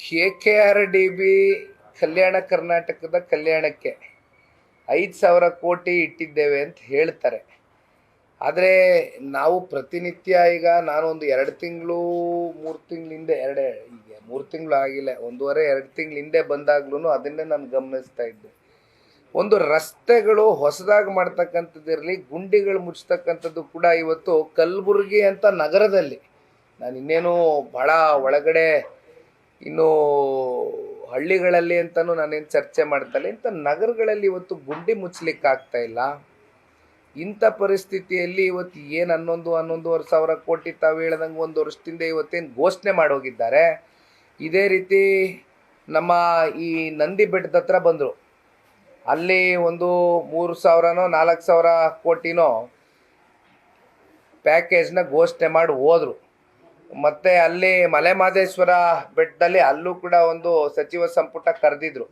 K K R D B ಕಲ್ಯಾಣ ಕರ್ನಾಟಕದ ಕಲ್ಯಾಣಕ್ಕೆ ಐದು ಸಾವಿರ ಕೋಟಿ ಇಟ್ಟಿದ್ದೇವೆ ಅಂತ ಹೇಳ್ತಾರೆ. ಆದರೆ ನಾವು ಪ್ರತಿನಿತ್ಯ ಈಗ ನಾನೊಂದು ಎರಡು ತಿಂಗಳು, ಮೂರು ತಿಂಗಳಿಂದೆ ಎರಡು, ಈಗ ಮೂರು ತಿಂಗಳು ಆಗಿಲ್ಲ, ಒಂದೂವರೆ, ಎರಡು ತಿಂಗಳ ಹಿಂದೆ ಬಂದಾಗ್ಲೂ ಅದನ್ನೇ ನಾನು ಗಮನಿಸ್ತಾ ಇದ್ದೆ. ಒಂದು ರಸ್ತೆಗಳು ಹೊಸದಾಗಿ ಮಾಡ್ತಕ್ಕಂಥದ್ದಿರಲಿ ಗುಂಡಿಗಳು ಮುಚ್ಚತಕ್ಕಂಥದ್ದು ಕೂಡ ಇವತ್ತು ಕಲಬುರಗಿ ಅಂತ ನಗರದಲ್ಲಿ. ನಾನು ಇನ್ನೇನು ಭಾಳ ಒಳಗಡೆ ಇನ್ನು ಹಳ್ಳಿಗಳಲ್ಲಿ ಅಂತಲೂ ನಾನೇನು ಚರ್ಚೆ ಮಾಡ್ತಲ್ಲ ಇಂಥ ನಗರಗಳಲ್ಲಿ ಇವತ್ತು ಗುಂಡಿ ಮುಚ್ಚಲಿಕ್ಕೆ ಆಗ್ತಾ ಇಲ್ಲ. ಇಂಥ ಪರಿಸ್ಥಿತಿಯಲ್ಲಿ ಇವತ್ತು ಏನು ಹನ್ನೊಂದು, ಹನ್ನೊಂದುವರೆ ಸಾವಿರ ಕೋಟಿ ತಾವು ಹೇಳ್ದಂಗೆ ಒಂದು ವರ್ಷದಿಂದ ಇವತ್ತೇನು ಘೋಷಣೆ ಮಾಡೋಗಿದ್ದಾರೆ. ಇದೇ ರೀತಿ ನಮ್ಮ ಈ ನಂದಿ ಬೆಟ್ಟದ ಹತ್ರ ಬಂದರು. ಅಲ್ಲಿ ಒಂದು ಮೂರು ಸಾವಿರನೋ, ನಾಲ್ಕು ಸಾವಿರ ಕೋಟಿನೋ ಪ್ಯಾಕೇಜ್ನ ಘೋಷಣೆ ಮಾಡಿ ಹೋದರು. ಮತ್ತು ಅಲ್ಲಿ ಮಲೆಮಾದೇಶ್ವರ ಬೆಟ್ಟದಲ್ಲಿ ಅಲ್ಲೂ ಕೂಡ ಒಂದು ಸಚಿವ ಸಂಪುಟ ಕರೆದಿದ್ರು.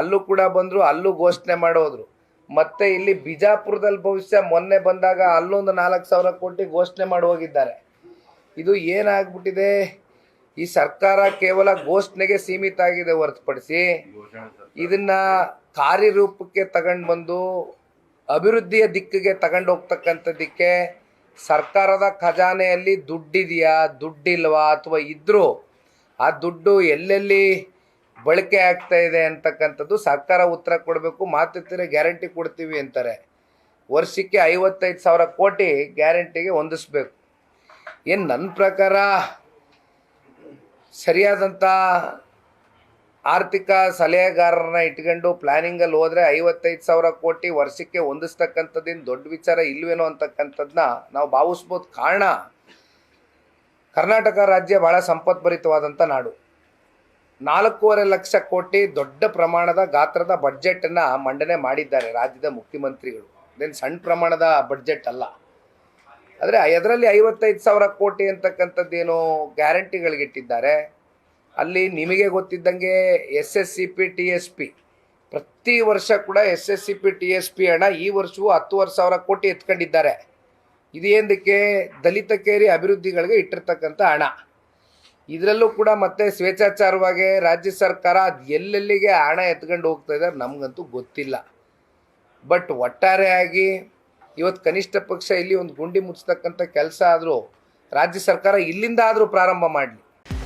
ಅಲ್ಲೂ ಕೂಡ ಬಂದರು, ಅಲ್ಲೂ ಘೋಷಣೆ ಮಾಡೋದ್ರು. ಮತ್ತೆ ಇಲ್ಲಿ ಬಿಜಾಪುರದಲ್ಲಿ ಭವಿಷ್ಯ ಮೊನ್ನೆ ಬಂದಾಗ ಅಲ್ಲೊಂದು ನಾಲ್ಕು ಸಾವಿರ ಕೋಟಿ ಘೋಷಣೆ ಮಾಡಿ ಹೋಗಿದ್ದಾರೆ. ಇದು ಏನಾಗ್ಬಿಟ್ಟಿದೆ? ಈ ಸರ್ಕಾರ ಕೇವಲ ಘೋಷಣೆಗೆ ಸೀಮಿತ ಆಗಿದೆ ಹೊರತುಪಡಿಸಿ ಇದನ್ನ ಕಾರ್ಯರೂಪಕ್ಕೆ ತಗೊಂಡು ಬಂದು ಅಭಿವೃದ್ಧಿಯ ದಿಕ್ಕಿಗೆ ತಗೊಂಡು ಹೋಗ್ತಕ್ಕಂಥದ್ದಕ್ಕೆ ಸರ್ಕಾರದ ಖಜಾನೆಯಲ್ಲಿ ದುಡ್ಡಿದೆಯಾ, ದುಡ್ಡಿಲ್ವಾ ಅಥವಾ ಇದ್ದರೂ ಆ ದುಡ್ಡು ಎಲ್ಲೆಲ್ಲಿ ಬಳಕೆ ಆಗ್ತಾ ಇದೆ ಅಂತಕ್ಕಂಥದ್ದು ಸರ್ಕಾರ ಉತ್ತರ ಕೊಡಬೇಕು ಮಾತುತ್ತಾರೆ ಗ್ಯಾರಂಟಿ ಕೊಡ್ತೀವಿ ಅಂತಾರೆ. ವರ್ಷಕ್ಕೆ ಐವತ್ತೈದು ಸಾವಿರ ಕೋಟಿ ಗ್ಯಾರಂಟಿಗೆ ಹೊಂದಿಸ್ಬೇಕು. ಏನು ನನ್ನ ಪ್ರಕಾರ ಸರಿಯಾದಂಥ ಆರ್ಥಿಕ ಸಲಹೆಗಾರರನ್ನ ಇಟ್ಕೊಂಡು ಪ್ಲಾನಿಂಗಲ್ಲಿ ಹೋದರೆ ಐವತ್ತೈದು ಸಾವಿರ ಕೋಟಿ ವರ್ಷಕ್ಕೆ ಹೊಂದಿಸ್ತಕ್ಕಂಥದ್ದೇನು ದೊಡ್ಡ ವಿಚಾರ ಇಲ್ವೇನೋ ಅಂತಕ್ಕಂಥದ್ದನ್ನ ನಾವು ಭಾವಿಸ್ಬೋದು. ಕಾರಣ, ಕರ್ನಾಟಕ ರಾಜ್ಯ ಭಾಳ ಸಂಪದ್ಭರಿತವಾದಂಥ ನಾಡು. ನಾಲ್ಕೂವರೆ ಲಕ್ಷ ಕೋಟಿ ದೊಡ್ಡ ಪ್ರಮಾಣದ ಗಾತ್ರದ ಬಡ್ಜೆಟನ್ನು ಮಂಡನೆ ಮಾಡಿದ್ದಾರೆ ರಾಜ್ಯದ ಮುಖ್ಯಮಂತ್ರಿಗಳು. ಅದೇನು ಸಣ್ಣ ಪ್ರಮಾಣದ ಬಡ್ಜೆಟ್ ಅಲ್ಲ. ಆದರೆ, ಅದರಲ್ಲಿ ಐವತ್ತೈದು ಸಾವಿರ ಕೋಟಿ ಅಂತಕ್ಕಂಥದ್ದೇನು ಗ್ಯಾರಂಟಿಗಳಿಗಿಟ್ಟಿದ್ದಾರೆ ಅಲ್ಲಿ ನಿಮಗೆ ಗೊತ್ತಿದ್ದಂಗೆ S S C P T S P. ಪ್ರತಿ ವರ್ಷ ಕೂಡ S S C P T S P ಹಣ ಈ ವರ್ಷವೂ ಹತ್ತುವರೆ ಸಾವಿರ ಕೋಟಿ ಎತ್ಕೊಂಡಿದ್ದಾರೆ. ಇದೇಂದಕ್ಕೆ ದಲಿತ ಕೇರಿ ಅಭಿವೃದ್ಧಿಗಳಿಗೆ ಇಟ್ಟಿರ್ತಕ್ಕಂಥ ಹಣ. ಇದರಲ್ಲೂ ಕೂಡ ಮತ್ತೆ ಸ್ವೇಚ್ಛಾಚಾರವಾಗಿ ರಾಜ್ಯ ಸರ್ಕಾರ ಅದು ಎಲ್ಲೆಲ್ಲಿಗೆ ಹಣ ಎತ್ಕೊಂಡು ಹೋಗ್ತಾ ಇದ್ದಾರೆ ನಮಗಂತೂ ಗೊತ್ತಿಲ್ಲ. ಬಟ್ ಒಟ್ಟಾರೆಯಾಗಿ ಇವತ್ತು ಕನಿಷ್ಠ ಪಕ್ಷ ಇಲ್ಲಿ ಒಂದು ಗುಂಡಿ ಮುಚ್ಚತಕ್ಕಂಥ ಕೆಲಸ ಆದರೂ, ರಾಜ್ಯ ಸರ್ಕಾರ ಇಲ್ಲಿಂದ ಆದರೂ ಪ್ರಾರಂಭ ಮಾಡಲಿ.